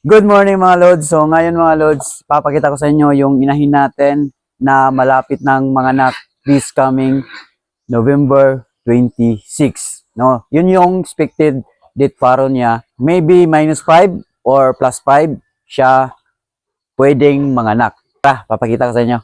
Good morning mga Lods. So ngayon mga Lods, papakita ko sa inyo yung inahin natin na malapit ng mga anak this coming November 26. No, yun yung expected date paro niya. Maybe minus 5 or plus 5 siya pwedeng manganak. Tara, papakita ko sa inyo.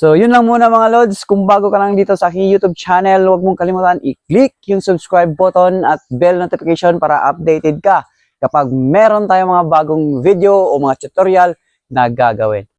So, yun lang muna mga Lods. Kung bago ka lang dito sa aking YouTube channel, huwag mong kalimutan i-click yung subscribe button at bell notification para updated ka kapag meron tayong mga bagong video o mga tutorial na gagawin.